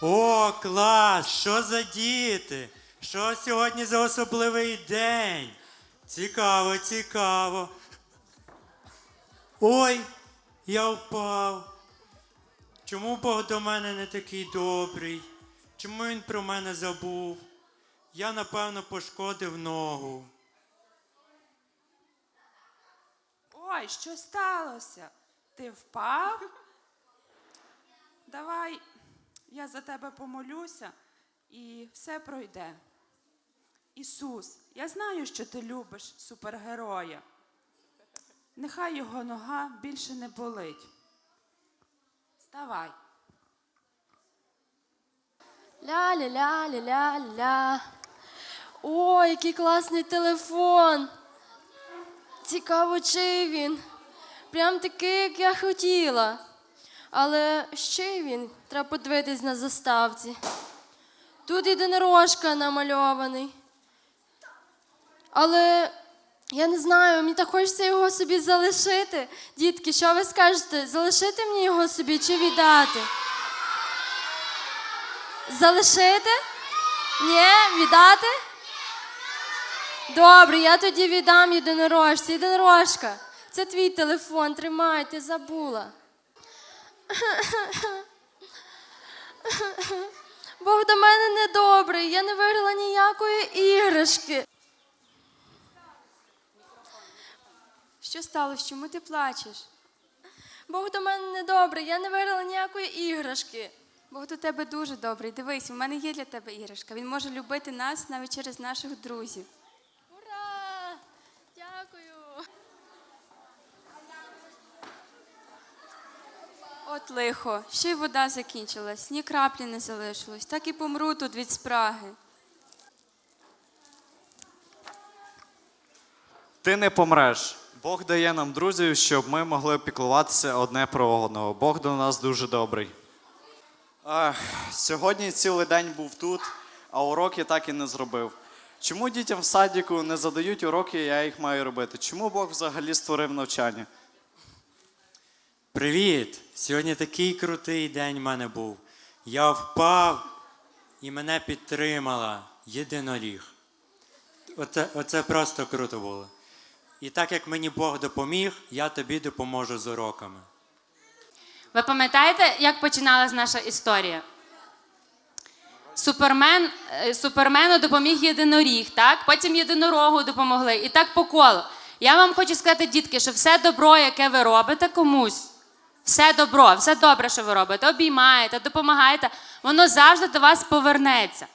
О, клас! Що за діти? Що сьогодні за особливий день? Цікаво, цікаво. Ой, я впав. Чому Бог до мене не такий добрий? Чому він про мене забув? Я, напевно, пошкодив ногу. Ой, що сталося? Ти впав? Давай я за тебе помолюся і все пройде. Ісус, я знаю, що ти любиш супергероя. Нехай його нога більше не болить. Вставай. Ля-ля-ля-ля-ля-ля. О, який класний телефон. Цікаво, чий він. Прям такий, як я хотіла. Але ще він, треба подивитись на заставці. Тут єдинорожка намальований. Але я не знаю, мені так хочеться його собі залишити. Дітки, що ви скажете? Залишити мені його собі чи віддати? Залишити? Ні, віддати? Добре, я тоді віддам єдинорожці. Єдинорожка, це твій телефон, тримай, ти забула. Бог до мене недобрий, я не виграла ніякої іграшки. Що сталося? Чому ти плачеш? Бог до мене недобрий, я не виграла ніякої іграшки. Бог до тебе дуже добрий. Дивись, у мене є для тебе іграшка. Він може любити нас навіть через наших друзів. От лихо, ще й вода закінчилась, ні краплі не залишилось. Так і помру тут від спраги. Ти не помреш. Бог дає нам друзів, щоб ми могли піклуватися одне про одного. Бог до нас дуже добрий. Ах, сьогодні цілий день був тут, а уроки так і не зробив. Чому дітям в садіку не задають уроки, я їх маю робити? Чому Бог взагалі створив навчання? Привіт! Сьогодні такий крутий день в мене був. Я впав і мене підтримала єдиноріг. Оце, оце просто круто було. І так як мені Бог допоміг, я тобі допоможу з уроками. Ви пам'ятаєте, як починалась наша історія? Супермен, е, супермену допоміг єдиноріг, так? Потім єдинорогу допомогли. І так по колу. Я вам хочу сказати, дітки, що все добро, яке ви робите комусь, все добро, все добре, що ви робите, обіймаєте, допомагаєте, воно завжди до вас повернеться.